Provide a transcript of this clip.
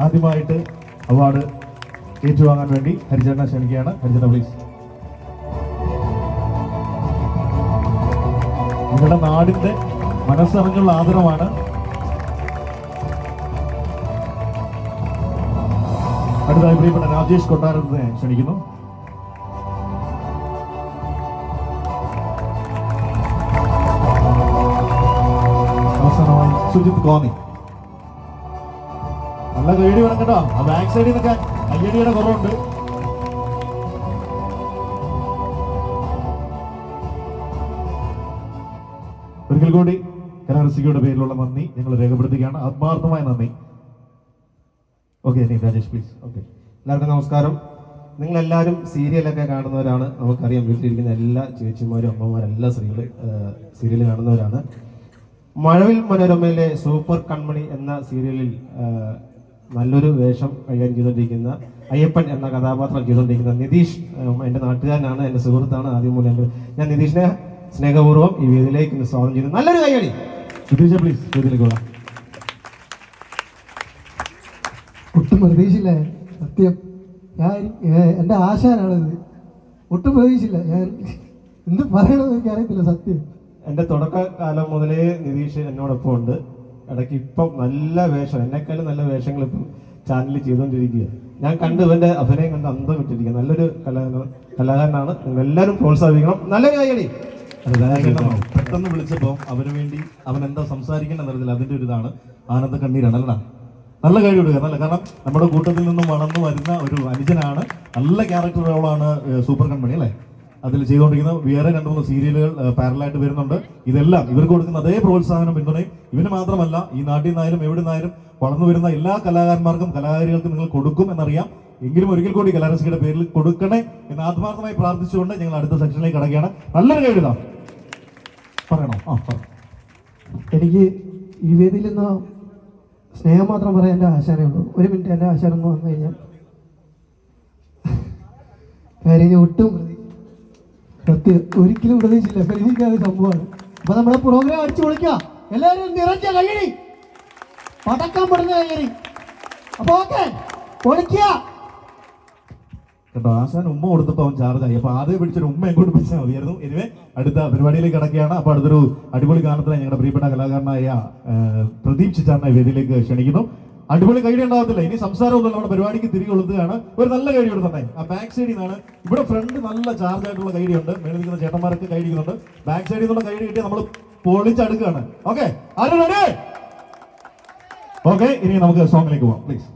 ആദ്യമായിട്ട് അവാർഡ് ഏറ്റുവാങ്ങാൻ വേണ്ടി ഹരിചേട്ടനെ ക്ഷണിക്കുകയാണ്. ഹരിചേട്ട പ്ലീസ് നിങ്ങളുടെ നാടിന്റെ മനസ്സറിഞ്ഞുള്ള ആദരവാണ്. അടുത്തായി പ്രിയപ്പെട്ട രാജേഷ് കൊട്ടാരത്തിനെ ക്ഷണിക്കുന്നു. അവസാനമായി സുജിത് കോന്നി നല്ല കൈയടി വേണം കേട്ടോ. ആ ബാക്ക് സൈഡിൽ നിന്നൊക്കെ കയ്യടിയുടെ കുറവുണ്ട്. ഒരിക്കൽ കൂടി കലാരസികയുടെ പേരിലുള്ള നന്ദി. ഞങ്ങൾ രേഖപ്പെടുത്തുകയാണ്. ആത്മാർത്ഥമായ നന്ദി. ഓക്കെ രാജേഷ് പ്ലീസ് ഓക്കെ എല്ലാവർക്കും നമസ്കാരം. നിങ്ങൾ എല്ലാവരും സീരിയലൊക്കെ കാണുന്നവരാണ്. നമുക്കറിയാം വീട്ടിലിരിക്കുന്ന എല്ലാ ചേച്ചിമാരും അമ്മമാരും എല്ലാ സ്ത്രീകൾ സീരിയൽ കാണുന്നവരാണ്. മഴവിൽ മനോരമയിലെ സൂപ്പർ കൺമണി എന്ന സീരിയലിൽ നല്ലൊരു വേഷം കൈകാര്യം ചെയ്തുകൊണ്ടിരിക്കുന്ന അയ്യപ്പൻ എന്ന കഥാപാത്രം ചെയ്തുകൊണ്ടിരിക്കുന്ന നിതീഷ് എന്റെ എന്റെ നാട്ടുകാരനാണ് എന്റെ സുഹൃത്താണ് ആദ്യം മൂലം എന്റെ ഞാൻ നിതീഷിനെ സ്നേഹപൂർവം ഈ വേദിയിലേക്ക് സ്വാഗതം ചെയ്യുന്നു. നല്ലൊരു കൈകാടി നിതീഷ് പ്ലീസ് വേദിയിലേക്ക് ഒട്ടും പ്രതീക്ഷയില്ല സത്യം. ഞാൻ എന്റെ എന്റെ ആശാനാണിത് ഒട്ടും പ്രതീക്ഷയില്ല ഞാൻ എന്ത് പറയണമെന്ന് എനിക്ക് അറിയത്തില്ല സത്യം. എന്റെ തുടക്കകാലം മുതലേ നിതീഷ് എന്നോടൊപ്പം ഉണ്ട് ഇടയ്ക്ക് ഇപ്പം നല്ല വേഷം എന്നെക്കാളും നല്ല വേഷങ്ങൾ ഇപ്പം ചാനലിൽ ചെയ്തുകൊണ്ടിരിക്കുക ഞാൻ കണ്ട് ഇവന്റെ അഭിനയം കണ്ട് അന്തം വിട്ടിരിക്കുക നല്ലൊരു കലാകാരൻ കലാകാരനാണ്. എല്ലാവരും പ്രോത്സാഹിപ്പിക്കണം. നല്ല കൈയടി അത് പെട്ടെന്ന് വിളിച്ചപ്പോൾ അവന് വേണ്ടി അവൻ എന്താ സംസാരിക്കേണ്ട എന്നറിയത്തില്ല അതിന്റെ ഒരു ഇതാണ് ആനന്ദ കണ്ണീരാണ് അല്ലടാ. നല്ല കഴിവ് കൊടുക്കുക നല്ല. കാരണം നമ്മുടെ കൂട്ടത്തിൽ നിന്നും വളർന്നു വരുന്ന ഒരു അനുജനാണ്. നല്ല ക്യാരക്ടർ റോളാണ് സൂപ്പർ കമ്പനി അല്ലേ? അതിൽ ചെയ്തുകൊണ്ടിരിക്കുന്ന വേറെ രണ്ട് മൂന്ന് സീരിയലുകൾ പാരലായിട്ട് വരുന്നുണ്ട്. ഇതെല്ലാം ഇവർക്ക് കൊടുക്കുന്ന അതേ പ്രോത്സാഹനം പിന്തുണയും ഇവന് മാത്രമല്ല ഈ നാട്ടിൽ നിന്നായാലും എവിടെ നിന്നായാലും വളർന്നു വരുന്ന എല്ലാ കലാകാരന്മാർക്കും കലാകാരികൾക്കും നിങ്ങൾ കൊടുക്കും എന്നറിയാം. എങ്കിലും ഒരിക്കൽ കൂടി കലാരസികയുടെ പേരിൽ കൊടുക്കണേ എന്ന് ആത്മാർത്ഥമായി പ്രാർത്ഥിച്ചുകൊണ്ട് ഞങ്ങൾ അടുത്ത സെക്ഷനിലേക്ക് കടക്കുകയാണ്. നല്ലൊരു കഴിവിതാ പറയണോ? ആ എനിക്ക് ഈ വേദിയിൽ നിന്ന് സ്നേഹം മാത്രം പറയാൻ എന്റെ ആശാനേ ഉള്ളൂ. ഒരു മിനിറ്റ് എന്റെ ആശാനം എന്ന് വന്നു കഴിഞ്ഞാൽ. കാര്യം ഒട്ടും പ്രതി സത്യം ഒരിക്കലും പ്രതീക്ഷിച്ചില്ല പ്രതീക്ഷിക്കാത്ത സംഭവമാണ്. അപ്പൊ നമ്മുടെ പ്രോഗ്രാം അടിച്ചു പൊളിക്കാം. എല്ലാവരും നിറഞ്ഞ കയ്യടി. പടക്കം പെടുന്ന കയ്യടി. അപ്പൊ ഓക്കെ പൊളിക്കുക കേട്ടോ ആശാൻ ഉമ്മ കൊടുത്തപ്പോ അവൻ ചാർജ് ആയി. അപ്പൊ ആദ്യം പിടിച്ചൊരു ഉമ്മ എങ്ങോട്ട് പിടിച്ചാൽ മതിയായിരുന്നു. എനിവേ അടുത്ത പരിപാടിയിലേക്ക് കിടക്കുകയാണ്. അപ്പൊ അടുത്തൊരു അടിപൊളി ഗാനത്തിനായി ഞങ്ങളുടെ പ്രിയപ്പെട്ട കലാകാരനായ പ്രദീപ് ചിച്ചാറിനെ വേദിയിലേക്ക് ക്ഷണിക്കുന്നു. അടിപൊളി കൈഡി ഉണ്ടാകത്തില്ല. ഇനി സംസാരമൊന്നും നമ്മുടെ പരിപാടിക്ക് തിരികെ കൊളുത്തുകയാണ് ഒരു നല്ല കൈഡി കൊടുത്തേ ആ ബാക്ക് സൈഡിൽ നിന്നാണ് ഇവിടെ ഫ്രണ്ട് നല്ല ചാർജ് ആയിട്ടുള്ള കൈഡി ഉണ്ട് മേളിൽ ചേട്ടന്മാർക്ക് കൈ ഇരിക്കുന്നുണ്ട് ബാക്ക് സൈഡിൽ നിന്നുള്ള കൈഡി കിട്ടി നമ്മൾ പൊളിച്ചടുക്കുകയാണ്. ഓക്കെ ആരും ഓക്കെ ഇനി നമുക്ക് സോങ്ങിലേക്ക് പോവാം പ്ലീസ്